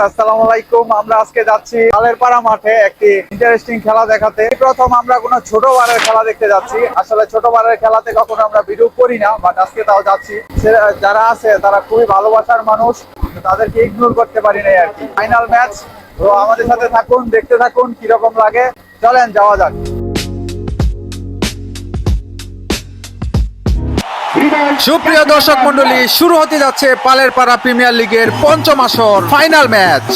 আসসালামু আলাইকুম, আমরা আজকে যাচ্ছি মাঠে একটি ইন্টারেস্টিং খেলা দেখাতে। প্রথম আমরা ছোট বারের খেলা দেখতে যাচ্ছি। আসলে ছোট বারের খেলাতে কখনো আমরা না বাট আজকে তাও যাচ্ছি। যারা আছে, তারা খুবই ভালোবাসার মানুষ তাদেরকে ইগনোর করতে পারি কি। ফাইনাল ম্যাচ তো আমাদের সাথে থাকুন, দেখতে থাকুন, কীরকম লাগে। চলেন, যাওয়া যাক। সুপ্রিয় দর্শক মন্ডলী শুরু হতে যাচ্ছে পালের পাড়া প্রিমিয়ার লিগের পঞ্চম আসর ফাইনাল ম্যাচ।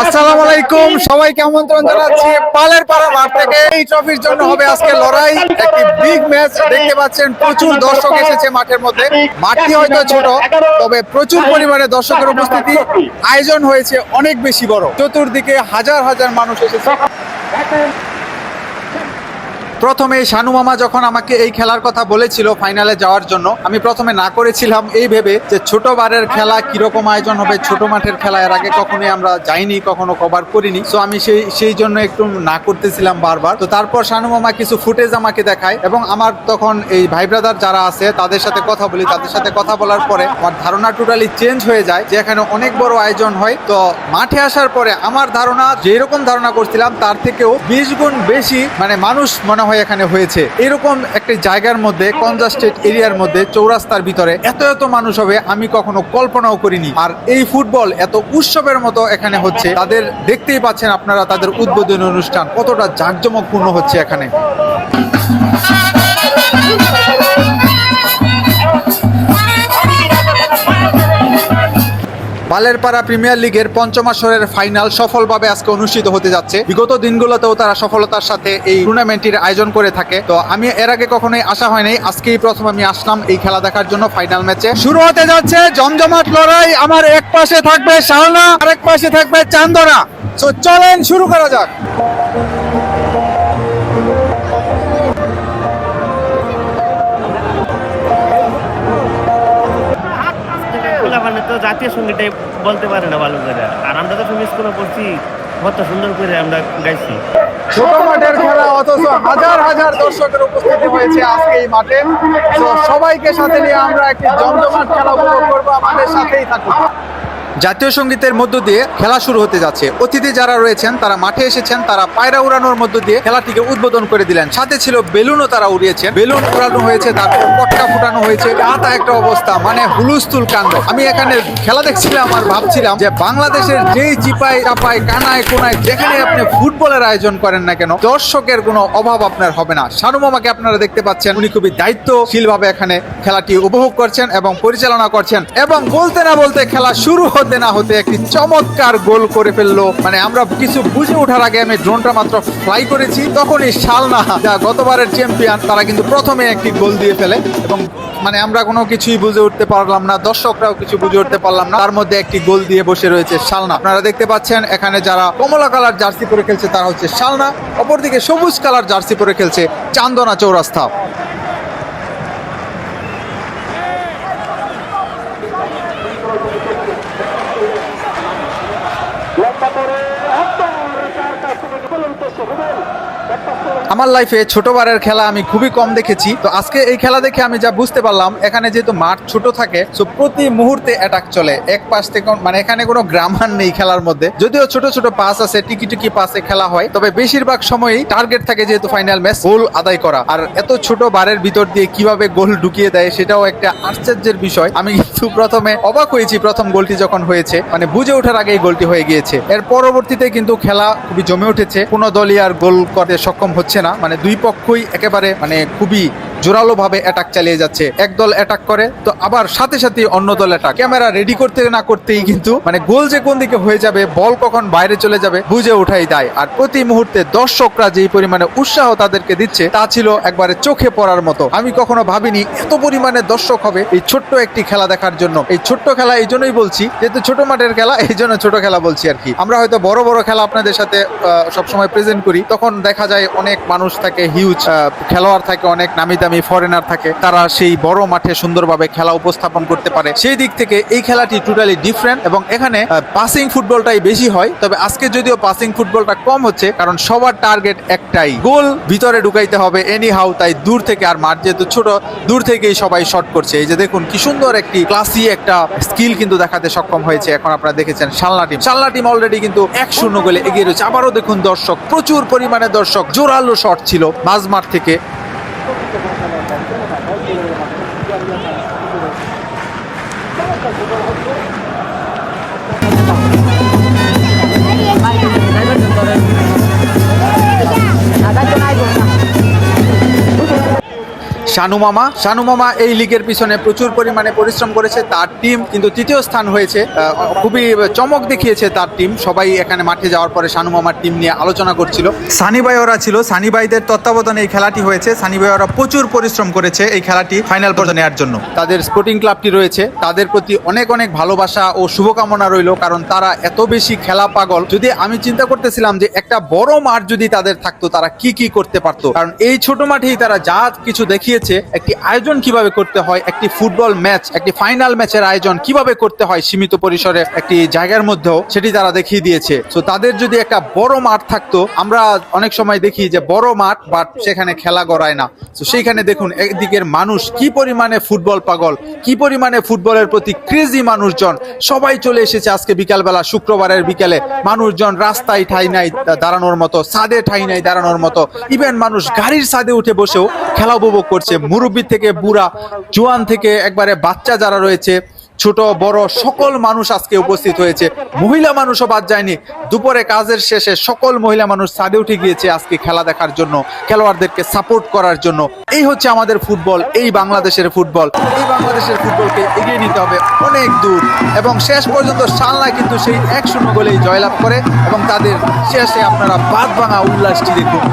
আসসালামু আলাইকুম, সবাইকে আমন্ত্রণ জানাচ্ছি পালের পাড়া মাঠ থেকে। এই ট্রফির জন্য হবে আজকে লড়াই, একটি বিগ ম্যাচ দেখতে পাচ্ছেন, প্রচুর দর্শক এসেছে মাঠের মধ্যে। মাঠটি হয়তো ছোট, তবে প্রচুর পরিমাণে দর্শকের উপস্থিতি। আয়োজন হয়েছে অনেক বেশি বড়। চতুর্দিকে হাজার হাজার মানুষ এসেছে। প্রথমে শানু মামা যখন আমাকে এই খেলার কথা বলেছিল ফাইনালে যাওয়ার জন্য, আমি প্রথমে না করেছিলাম এই ভেবে যে ছোট বারের খেলা কীরকম আয়োজন হবে, ছোট মাঠের খেলা এর আগে কখনোই আমরা যাইনি, কখনো কভার করিনি। সো আমি সেই সেই জন্য একটু না করতেছিলাম বারবার। তো তারপর শানু মামা কিছু ফুটেজ আমাকে দেখায় এবং আমার তখন এই ভাই ব্রাদার যারা আছে, তাদের সাথে কথা বলি। তাদের সাথে কথা বলার পরে আমার ধারণা টোটালি চেঞ্জ হয়ে যায় যে এখানে অনেক বড় আয়োজন হয়। তো মাঠে আসার পরে আমার ধারণা, যেরকম ধারণা করছিলাম, তার থেকেও বিশ গুণ বেশি মানে মানুষ মনে হয় এখানে হয়েছে। এরকম একটি জায়গার মধ্যে কনজাস্টেড এরিয়ার মধ্যে, চৌরাস্তার ভিতরে এত এত মানুষ হবে, আমি কখনো কল্পনাও করিনি। আর এই ফুটবল এত উৎসবের মতো এখানে হচ্ছে, তাদের দেখতেই পাচ্ছেন আপনারা তাদের উদ্বোধনী অনুষ্ঠান, কতটা জাঁকজমকপূর্ণ হচ্ছে এখানে। বালেরপাড়া প্রিমিয়ার লিগের পঞ্চম আসরের ফাইনাল সফলভাবে আজকে অনুষ্ঠিত হতে যাচ্ছে। বিগত দিনগুলোতেও তারা সফলতার সাথে এই টুর্নামেন্টটির আয়োজন করে থাকে। তো আমি এর আগে কখনোই আশা হয়নি আজকেই প্রথম আমি আসলাম এই খেলা দেখার জন্য ফাইনাল ম্যাচে। শুরু হতে যাচ্ছে জমজমাট লড়াই। আমার এক পাশে থাকবে শালনা, আরেক পাশে থাকবে চান্দনা। তো চলেন শুরু করা যাক। মানে তো জাতীয় সঙ্গীতটাই বলতে পারে না ভালো করে। আর আমরা তো সংগীত স্কুলে পড়ছি, কত সুন্দর করে আমরা গাইছি। ছোট মাঠের খেলা, অথচ হাজার হাজার দর্শকের উপস্থিতি হয়েছে আজকে এই মাঠে। তো সবাইকে সাথে নিয়ে আমরা একটি জমজমাট খেলা উপভোগ করব, আমাদের সাথেই থাকুন। জাতীয় সঙ্গীতের মধ্য দিয়ে খেলা শুরু হতে যাচ্ছে। অতিথি যারা রয়েছেন, তারা মাঠে এসেছেন, তারা পায়রা উড়ানোর মধ্য দিয়ে খেলাটিকে উদ্বোধন করে দিলেন। সাথে ছিল বেলুনও তারা উড়িয়েছেন। বেলুন উড়ানো হয়েছে, তারপর পটকা ফুটানো হয়েছে। তা একটা অবস্থা মানে হুলুস্থুল কাণ্ড। আমি এখানে খেলা দেখছিলাম আর ভাবছিলাম যে বাংলাদেশের যেই চিপাই চাপাই কানায় কোনায় যেখানে আপনি ফুটবলের আয়োজন করেন না কেন, দর্শকের কোনো অভাব আপনার হবে না। শানু মামাকে আপনারা দেখতে পাচ্ছেন, উনি খুবই দায়িত্বশীল ভাবে এখানে খেলাটি উপভোগ করছেন এবং পরিচালনা করছেন। এবং বলতে না বলতে খেলা শুরু হতে না হতে একটি চমৎকার গোল করে ফেলল। মানে আমরা কিছু বুঝে ওঠার আগে আমি ড্রোনটা মাত্র ফ্লাই করেছি। তখনই শালনা, যা গতবারের চ্যাম্পিয়ন তারা কিন্তু প্রথমে একটি গোল দিয়ে ফেলে এবং মানে আমরা কোনো কিছুই বুঝে উঠতে পারলাম না, দর্শকরাও কিছু বুঝে উঠতে পারলাম না। তার মধ্যে একটি গোল দিয়ে বসে রয়েছে শালনা। আপনারা দেখতে পাচ্ছেন, এখানে যারা কমলা কালার জার্সি পরে খেলছে, তারা হচ্ছে শালনা। অপরদিকে সবুজ কালার জার্সি পরে খেলছে চান্দনা চৌরাস্তা। chegou nele. Vai passando আমার লাইফে ছোটবারের খেলা আমি খুবই কম দেখেছি। তো আজকে এই খেলা দেখে আমি যা বুঝতে পারলাম, এখানে যেহেতু মাঠ ছোট থাকে তো প্রতি মুহূর্তে অ্যাটাক চলে। এক পাশ থেকে মানে এখানে কোনো গ্রামার নেই খেলার মধ্যে। যদিও ছোট ছোট পাস আছে টিকি টিকি পাসে খেলা হয়, তবে বেশিরভাগ সময়ই টার্গেট থাকে যেহেতু ফাইনাল ম্যাচ গোল আদায় করা। আর এত ছোট বারের ভিতর দিয়ে কীভাবে গোল ঢুকিয়ে দেয় সেটাও একটা আশ্চর্যের বিষয়। আমি কিন্তু প্রথমে অবাক হয়েছি প্রথম গোলটি যখন হয়েছে মানে বুঝে ওঠার আগেই গোলটি হয়ে গিয়েছে। এর পরবর্তীতে কিন্তু খেলা খুবই জমে উঠেছে। কোনো দলই আর গোল করতে সক্ষম হচ্ছে না। মানে দুই পক্ষই একেবারে মানে খুবই জোরালো ভাবে অ্যাটাক চালিয়ে যাচ্ছে। এক দল অ্যাটাক করে, তো আবার সাথে সাথে অন্য দল অ্যাটাক ক্যামেরা রেডি করতে না করতেই কিন্তু মানে গোল যে কোন দিকে হয়ে যাবে বল কখন বাইরে চলে যাবে, বুঝে ওঠাই দেয়। আর প্রতি মুহূর্তে দর্শকরা যেই পরিমাণে উৎসাহ তাদেরকে দিচ্ছে, তা ছিল একবারে চোখে পড়ার মতো। আমি কখনো ভাবিনি এত পরিমাণে দর্শক হবে এই ছোট্ট একটি খেলা দেখার জন্য। এই ছোট্ট খেলা এই জন্যই বলছি, যেহেতু ছোট মাঠের খেলা, এই জন্য ছোট খেলা বলছি আর কি। আমরা হয়তো বড় বড় খেলা আপনাদের সাথে সবসময় প্রেজেন্ট করি, তখন দেখা যায় অনেক মানুষ থাকে হিউজ খেলোয়াড় থাকে অনেক, নামি দামি দামি ফরেনার থাকে, তারা সেই বড় মাঠে সুন্দরভাবে খেলা উপস্থাপন করতে পারে। সেই দিক থেকে এই খেলাটি টোটালি ডিফারেন্ট এবং এখানে পাসিং ফুটবলটাই বেশি হয়। তবে আজকে যদিও পাসিং ফুটবলটা কম হচ্ছে, কারণ সবার টার্গেট একটাই। গোল ভিতরে ঢুকাইতে হবে এনি হাউ তাই দূর থেকে আর মাঠ যেহেতু ছোট, দূর থেকেই সবাই শট করছে। এই যে দেখুন, কি সুন্দর একটি ক্লাসি একটা স্কিল কিন্তু দেখাতে সক্ষম হয়েছে এখন আপনারা দেখেছেন Salna team Salna team already কিন্তু এক শূন্য গোলে এগিয়ে রয়েছে। আবারও দেখুন দর্শক, প্রচুর পরিমাণে দর্শক, জোরালো শট ছিল মাঝ মাঠ থেকে শানু মামা। শানু মামা এই লিগের পিছনে প্রচুর পরিমাণে পরিশ্রম করেছে তার টিম কিন্তু তৃতীয় স্থান হয়েছে। খুবই চমক দেখিয়েছে তার টিম। সবাই এখানে মাঠে যাওয়ার পরে শানু মামার টিম নিয়ে আলোচনা করছিল। সানি ভাই ওরা ছিল। সানি ভাইদের তত্ত্বাবধানে এই খেলাটি হয়েছে। সানি ভাই ওরা প্রচুর পরিশ্রম করেছে এই খেলাটি ফাইনাল পর্যন্ত নেওয়ার জন্য। তাদের স্পোর্টিং ক্লাবটি রয়েছে। তাদের প্রতি অনেক অনেক ভালোবাসা ও শুভকামনা রইল কারণ তারা এত বেশি খেলা পাগল। যদি আমি চিন্তা করতেছিলাম যে একটা বড় মাঠ যদি তাদের থাকতো তারা কি কি করতে পারতো? কারণ এই ছোট মাঠেই তারা যা কিছু দেখিয়েছে একটি আয়োজন কীভাবে করতে হয়, একটি ফুটবল ম্যাচ, একটি ফাইনাল ম্যাচের আয়োজন কীভাবে করতে হয় সীমিত পরিসরে একটি জায়গার মধ্যেও, সেটি তারা দেখিয়ে দিয়েছে। তো তাদের যদি একটা বড় মাঠ থাকতো, আমরা অনেক সময় দেখি যে বড় মাঠ বাট সেখানে খেলা গড়ায় না। তো সেইখানে দেখুন, একদিকের মানুষ কি পরিমাণে ফুটবল পাগল, কি পরিমাণে ফুটবলের প্রতি ক্রেজি মানুষজন। সবাই চলে এসেছে আজকে বিকালবেলা, শুক্রবারের বিকেলে। মানুষজন রাস্তায় ঠাই নাই, দাঁড়ানোর মতো, ছাদে ঠাই নাই, দাঁড়ানোর মতো। ইভেন মানুষ গাড়ির ছাদে উঠে বসেও খেলা উপভোগ করছে। মুরব্বী থেকে বুড়া, জোয়ান থেকে একবারে বাচ্চা যারা রয়েছে, ছোট, বড়, সকল মানুষ আজকে উপস্থিত হয়েছে। মহিলা মানুষও বাদ যায়নি। দুপুরে কাজের শেষে সকল মহিলা মানুষ ছাদে উঠে গিয়েছে আজকে খেলা দেখার জন্য, খেলোয়াড়দেরকে সাপোর্ট করার জন্য। এই হচ্ছে আমাদের ফুটবল, এই বাংলাদেশের ফুটবল। এই বাংলাদেশের ফুটবলকে এগিয়ে নিতে হবে অনেক দূর। এবং শেষ পর্যন্ত সালনা কিন্তু সেই এক শূন্য গোলেই জয়লাভ করে এবং তাদের শেষে আপনারা বাদ ভাঙা উল্লাসটি দেখুন।